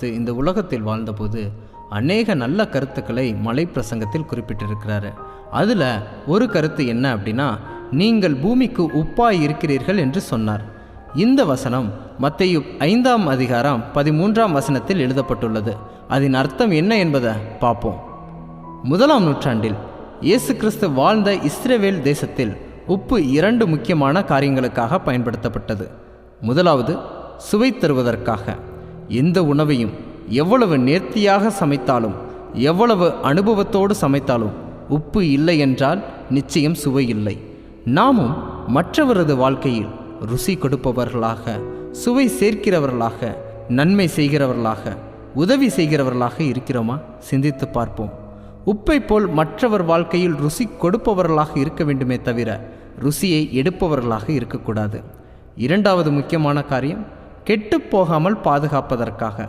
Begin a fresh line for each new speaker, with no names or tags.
இந்த உலகத்தில் வாழ்ந்தபோது அநேக நல்ல கருத்துக்களை மலை பிரசங்கத்தில் குறிப்பிட்டிருக்கிறாரு. அதில் ஒரு கருத்து என்ன அப்படின்னா நீங்கள் பூமிக்கு உப்பாய் இருக்கிறீர்கள் என்று சொன்னார். இந்த வசனம் மத்தையு ஐந்தாம் அதிகாரம் பதிமூன்றாம் வசனத்தில் எழுதப்பட்டுள்ளது. அதன் அர்த்தம் என்ன என்பதை பார்ப்போம். முதலாம் நூற்றாண்டில் இயேசு கிறிஸ்து வாழ்ந்த இஸ்ரேவேல் தேசத்தில் உப்பு இரண்டு முக்கியமான காரியங்களுக்காக பயன்படுத்தப்பட்டது. முதலாவது சுவை தருவதற்காக. எந்த உணவையும் எவ்வளவு நேர்த்தியாக சமைத்தாலும் எவ்வளவு அனுபவத்தோடு சமைத்தாலும் உப்பு இல்லை என்றால் நிச்சயம் சுவை இல்லை. நாமும் மற்றவரது வாழ்க்கையில் ருசி கொடுப்பவர்களாக சுவை சேர்க்கிறவர்களாக நன்மை செய்கிறவர்களாக உதவி செய்கிறவர்களாக இருக்கிறோமா? சிந்தித்து பார்ப்போம். உப்பை போல் மற்றவர் வாழ்க்கையில் ருசி கொடுப்பவர்களாக இருக்க வேண்டுமே தவிர ருசியை எடுப்பவர்களாக இருக்கக்கூடாது. இரண்டாவது முக்கியமான காரியம் கெட்டுப் போகாமல் பாதுகாப்பதற்காக.